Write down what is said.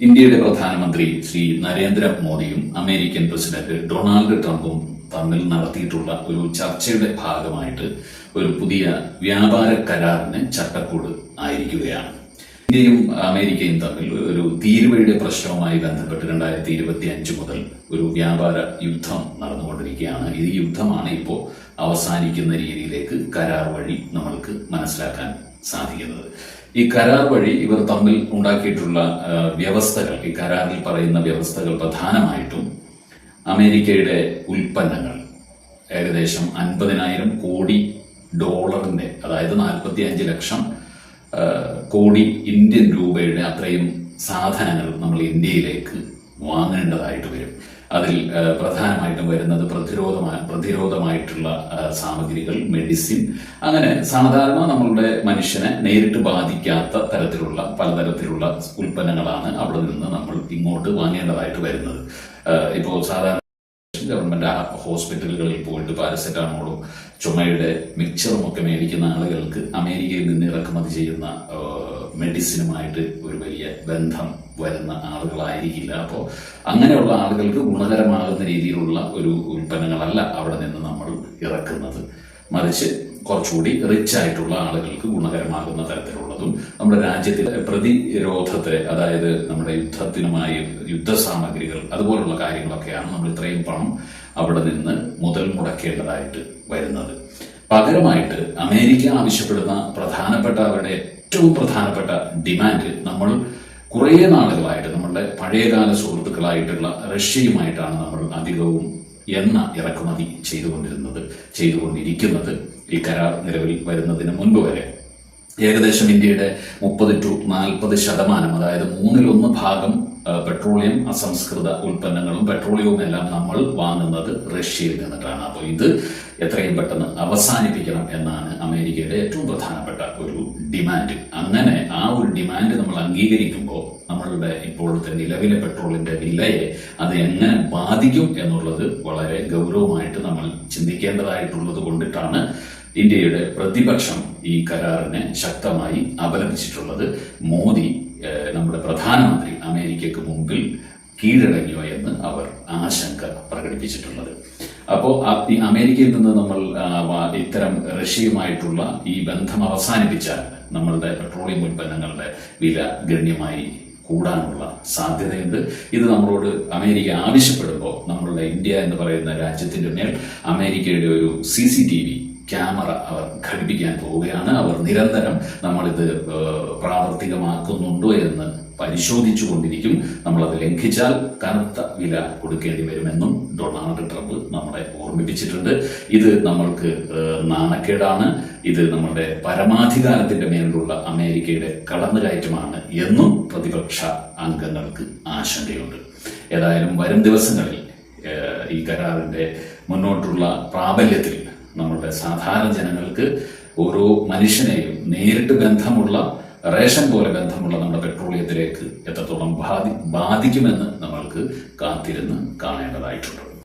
ഇന്ത്യയുടെ പ്രധാനമന്ത്രി ശ്രീ നരേന്ദ്ര മോദിയും അമേരിക്കൻ പ്രസിഡന്റ് ഡൊണാൾഡ് ട്രംപും തമ്മിൽ നടത്തിയിട്ടുള്ള ഒരു ചർച്ചയുടെ ഭാഗമായിട്ട് ഒരു പുതിയ വ്യാപാര കരാറിന് ചട്ടക്കൂട് ആയിരിക്കുകയാണ്. ഇന്ത്യയും അമേരിക്കയും തമ്മിൽ ഒരു തീരുവയുടെ പ്രശ്നവുമായി ബന്ധപ്പെട്ട് രണ്ടായിരത്തി ഇരുപത്തി അഞ്ച് മുതൽ ഒരു വ്യാപാര യുദ്ധം നടന്നുകൊണ്ടിരിക്കുകയാണ്. ഈ യുദ്ധമാണ് ഇപ്പോൾ അവസാനിക്കുന്ന രീതിയിലേക്ക് കരാർ വഴി നമ്മൾക്ക് മനസ്സിലാക്കാൻ സാധിക്കുന്നത്. ഈ കരാർ വഴി ഇവർ തമ്മിൽ ഉണ്ടാക്കിയിട്ടുള്ള വ്യവസ്ഥകൾ ഈ കരാറിൽ പറയുന്ന വ്യവസ്ഥകൾ പ്രധാനമായിട്ടും അമേരിക്കയുടെ ഉൽപ്പന്നങ്ങൾ. ഏകദേശം അൻപതിനായിരം കോടി ഡോളറിന്റെ അതായത് നാൽപ്പത്തി അഞ്ച് ലക്ഷം കോടി ഇന്ത്യൻ രൂപയുടെ അത്രയും സാധനങ്ങൾ നമ്മൾ ഇന്ത്യയിലേക്ക് വാങ്ങേണ്ടതായിട്ട് വരും. അതിൽ പ്രധാനമായിട്ടും വരുന്നത് പ്രതിരോധമായ പ്രതിരോധമായിട്ടുള്ള സാമഗ്രികൾ മെഡിസിൻ അങ്ങനെ സാധാരണ നമ്മളുടെ മനുഷ്യനെ നേരിട്ട് ബാധിക്കാത്ത തരത്തിലുള്ള പലതരത്തിലുള്ള ഉൽപ്പന്നങ്ങളാണ് അവിടെ നിന്ന് നമ്മൾ ഇങ്ങോട്ട് വാങ്ങേണ്ടതായിട്ട് വരുന്നത്. ഇപ്പോൾ സാധാരണ ഗവൺമെന്റ് ഹോസ്പിറ്റലുകളിൽ പോയിട്ട് പാരസെറ്റാമോളും ചുമയുടെ മിക്സറും ഒക്കെ മേടിക്കുന്ന ആളുകൾക്ക് അമേരിക്കയിൽ നിന്ന് ഇറക്കുമതി ചെയ്യുന്ന മെഡിസിനുമായിട്ട് ഒരു വലിയ ബന്ധം വരുന്ന ആളുകളായിരിക്കില്ല. അപ്പോൾ അങ്ങനെയുള്ള ആളുകൾക്ക് ഗുണകരമാകുന്ന രീതിയിലുള്ള ഒരു ഉൽപ്പന്നങ്ങളല്ല അവിടെ നിന്ന് നമ്മൾ ഇറക്കുന്നത്. മറിച്ച് കുറച്ചുകൂടി റിച്ച് ആയിട്ടുള്ള ആളുകൾക്ക് ഗുണകരമാകുന്ന തരത്തിലുള്ളതും നമ്മുടെ രാജ്യത്തിലെ പ്രതിരോധത്തെ അതായത് നമ്മുടെ യുദ്ധത്തിനുമായി യുദ്ധ സാമഗ്രികൾ അതുപോലുള്ള കാര്യങ്ങളൊക്കെയാണ് നമ്മൾ ഇത്രയും പണം അവിടെ നിന്ന് മുതൽ മുടക്കേണ്ടതായിട്ട് വരുന്നത്. പകരമായിട്ട് അമേരിക്ക ആവശ്യപ്പെടുന്ന പ്രധാനപ്പെട്ട അവരുടെ ഏറ്റവും പ്രധാനപ്പെട്ട ഡിമാൻഡ് നമ്മൾ കുറേ നാളുകളായിട്ട് നമ്മളുടെ പഴയകാല സുഹൃത്തുക്കളായിട്ടുള്ള റഷ്യയുമായിട്ടാണ് നമ്മൾ അധികവും എണ്ണ ഇറക്കുമതി ചെയ്തുകൊണ്ടിരുന്നത് ചെയ്തുകൊണ്ടിരിക്കുന്നത്. ഈ കരാർ നിലവിൽ വരുന്നതിന് മുൻപ് വരെ. ഏകദേശം ഇന്ത്യയുടെ മുപ്പത് ടു നാൽപ്പത് ശതമാനം അതായത് മൂന്നിലൊന്ന് ഭാഗം പെട്രോളിയം അസംസ്കൃത ഉൽപ്പന്നങ്ങളും പെട്രോളിയവും എല്ലാം നമ്മൾ വാങ്ങുന്നത് റഷ്യയിൽ നിന്നിട്ടാണ്. അപ്പോൾ ഇത് എത്രയും പെട്ടെന്ന് അവസാനിപ്പിക്കണം എന്നാണ് അമേരിക്കയുടെ ഏറ്റവും പ്രധാനപ്പെട്ട ഒരു ഡിമാൻഡ്. അങ്ങനെ ആ ഒരു ഡിമാൻഡ് നമ്മൾ അംഗീകരിക്കുമ്പോൾ നമ്മളുടെ ഇപ്പോഴത്തെ നിലവിലെ പെട്രോളിന്റെ വിലയെ അത് എങ്ങനെ ബാധിക്കും എന്നുള്ളത് വളരെ ഗൗരവമായിട്ട് നമ്മൾ ചിന്തിക്കേണ്ടതായിട്ടുള്ളത് കൊണ്ടിട്ടാണ് ഇന്ത്യയുടെ പ്രതിപക്ഷം ഈ കരാറിനെ ശക്തമായി അപലപിച്ചിട്ടുള്ളത് മോദി നമ്മുടെ പ്രധാനമന്ത്രി അമേരിക്കയ്ക്ക് മുമ്പിൽ കീഴടങ്ങിയോ എന്ന് അവർ ആശങ്ക പ്രകടിപ്പിച്ചിട്ടുള്ളത്. അപ്പോൾ അമേരിക്കയിൽ നിന്ന് നമ്മൾ ഇത്തരം റഷ്യയുമായിട്ടുള്ള ഈ ബന്ധം അവസാനിപ്പിച്ചാൽ നമ്മളുടെ പെട്രോളിയം ഉൽപ്പന്നങ്ങളുടെ വില ഗണ്യമായി കൂടാനുള്ള സാധ്യതയുണ്ട്. ഇത് നമ്മളോട് അമേരിക്ക ആവശ്യപ്പെടുമ്പോൾ നമ്മളുടെ ഇന്ത്യ എന്ന് പറയുന്ന രാജ്യത്തിന്റെ മേൽ അമേരിക്കയുടെ ഒരു C C T V camera അവർ ഘടിപ്പിക്കാൻ പോവുകയാണ്. അവർ നിരന്തരം നമ്മളിത് പ്രാവർത്തികമാക്കുന്നുണ്ടോ എന്ന് പരിശോധിച്ചു കൊണ്ടിരിക്കും നമ്മളത് ലംഘിച്ചാൽ കനത്ത വില കൊടുക്കേണ്ടി വരുമെന്നും ഡൊണാൾഡ് ട്രംപ് നമ്മളെ ഓർമ്മിപ്പിച്ചിട്ടുണ്ട്. ഇത് നമ്മൾക്ക് നാണക്കേടാണ്. ഇത് നമ്മുടെ പരമാധികാരത്തിന്റെ മേലുള്ള അമേരിക്കയുടെ കടന്നുകയറ്റമാണ് എന്നും പ്രതിപക്ഷ അംഗങ്ങൾക്ക് ആശങ്കയുണ്ട്. ഏതായാലും വരും ദിവസങ്ങളിൽ ഈ കരാറിന്റെ മുന്നോട്ടുള്ള പ്രാബല്യത്തിൽ നമ്മുടെ സാധാരണ ജനങ്ങൾക്ക് ഓരോ മനുഷ്യനെയും നേരിട്ട് ബന്ധമുള്ള റേഷൻ പോലെ ബന്ധമുള്ള നമ്മുടെ പെട്രോളിയത്തിലേക്ക് എത്രത്തോളം ബാധി ബാധിക്കുമെന്ന് നമ്മൾക്ക് കാത്തിരുന്ന് കാണേണ്ടതായിട്ടുണ്ട്.